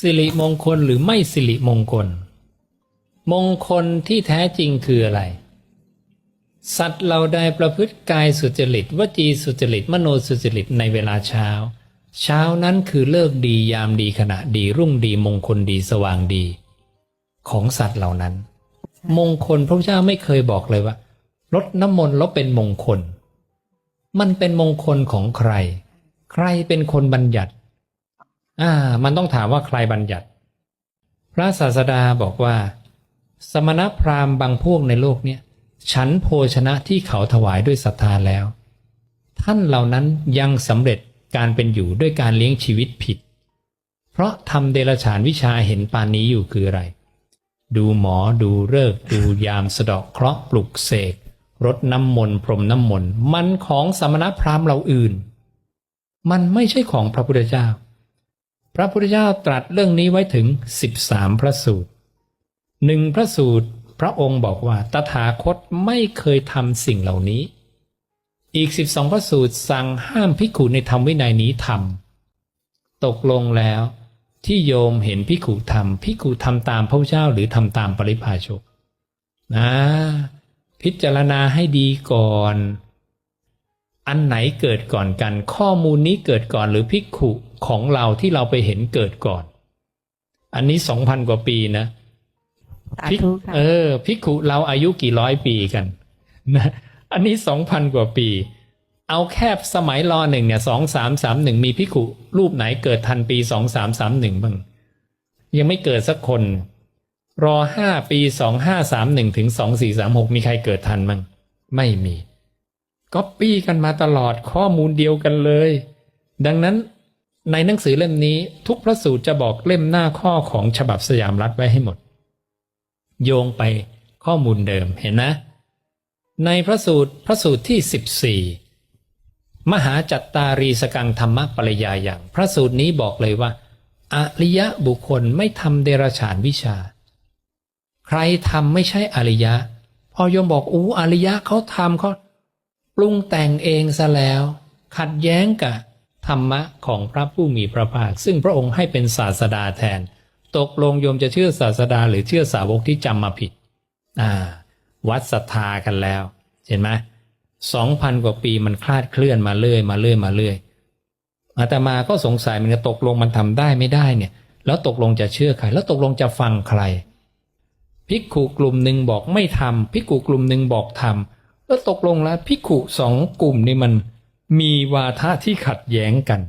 สิริมงคลหรือไม่สิริมงคล มงคลที่แท้จริงคืออะไร สัตว์เราใดประพฤติกายสุจริตวจีสุจริต มโนสุจริตในเวลาเช้า เช้านั้นคือเลิกดียามดีขณะดีรุ่งดีมงคลดีสว่างดี ของสัตว์เหล่านั้น มงคลพระเจ้าไม่เคยบอกเลยว่ารดน้ำมนต์แล้วเป็นมงคล มันเป็นมงคลของใคร ใครเป็นคนบัญญัติ อ่า มันต้องถามว่าใครบัญญัติ พระศาสดาบอกว่า สมณพราหมณ์บางพวกในโลกเนี้ยฉันโภชนะที่เขาถวายด้วยศรัทธาแล้ว ท่านเหล่านั้นยังสำเร็จการเป็นอยู่ด้วยการเลี้ยงชีวิตผิด เพราะทำเดรัจฉานวิชาเห็นปานนี้อยู่คืออะไร ดูหมอดูเลิกดูยามสะเดาะเคราะห์ปลุกเสกรดน้ำมนต์พรมน้ำมนต์มันของสมณพราหมณ์เราอื่น มันไม่ใช่ของพระพุทธเจ้า พระพุทธเจ้าตรัสเรื่องนี้ไว้ถึง 13 พระสูตรหนึ่งพระสูตรพระองค์บอกว่าตถาคตไม่เคยทำสิ่งเหล่านี้ อีก 12 พระสูตรสั่งห้ามภิกขุในธรรมวินัยนี้ทำตกลงแล้วที่โยมเห็นภิกขุทำภิกขุทำตามพระเจ้าหรือทำตามปริพาชกนะพิจารณาให้ดีก่อน อันไหนเกิดก่อนกัน ข้อมูลนี้เกิดก่อนหรือภิกขุของเราที่เราไปเห็นเกิดก่อน อันนี้สองพันกว่าปีนะสาภิกธุค่ะเออภิกขุเราอายุกี่ร้อยปีกันนะอันนี้สองพันกว่าปี เอาแคบสมัยรอหนึ่งเนี่ยสองสามสามหนึ่งมีภิกขุรูปไหนเกิดทันปีสองสามสามหนึ่งบ้างยังไม่เกิดสักคน รอห้าปีสองห้าสามหนึ่งถึงสองสี่สามหกมีใครเกิดทันบ้างไม่มี ก๊อปปี้กันมาตลอดข้อมูลเดียวกันเลย ดังนั้นในหนังสือเล่มนี้ทุกพระสูตรจะบอกเล่มหน้าข้อของฉบับสยามรัฐไว้ให้หมด โยงไปข้อมูลเดิมเห็นนะ ในพระสูตรพระสูตรที่ 14 มหาจัตตารีสกังธรรมปริยาอย่าง พระสูตรนี้บอกเลยว่าอริยะบุคคลไม่ทำเดรฉานวิชา ใครทำไม่ใช่อริยะ พอโยมบอกอู้อริยะเขาทำเขา ปรุงแต่งเองซะแล้ว ขัดแย้งกับธรรมะของพระผู้มีพระภาค ซึ่งพระองค์ให้เป็นศาสดาแทน ตกลงโยมจะเชื่อศาสดาหรือเชื่อสาวกที่จำมาผิด อ่า วัดศรัทธากันแล้ว เห็นไหมสองพันกว่าปีมันคลาดเคลื่อนมาเรื่อยมาเรื่อยมาเรื่อยอาตมาก็สงสัยมันจะตกลงมันทำได้ไม่ได้เนี่ย แล้วตกลงจะเชื่อใคร แล้วตกลงจะฟังใครภิกขุกลุ่มหนึ่งบอกไม่ทำภิกขุกลุ่มหนึ่งบอกทำ แล้วตกลงแล้วพิกขุสองกลุ่มนี่มันมีวาทะที่ขัดแย้งกัน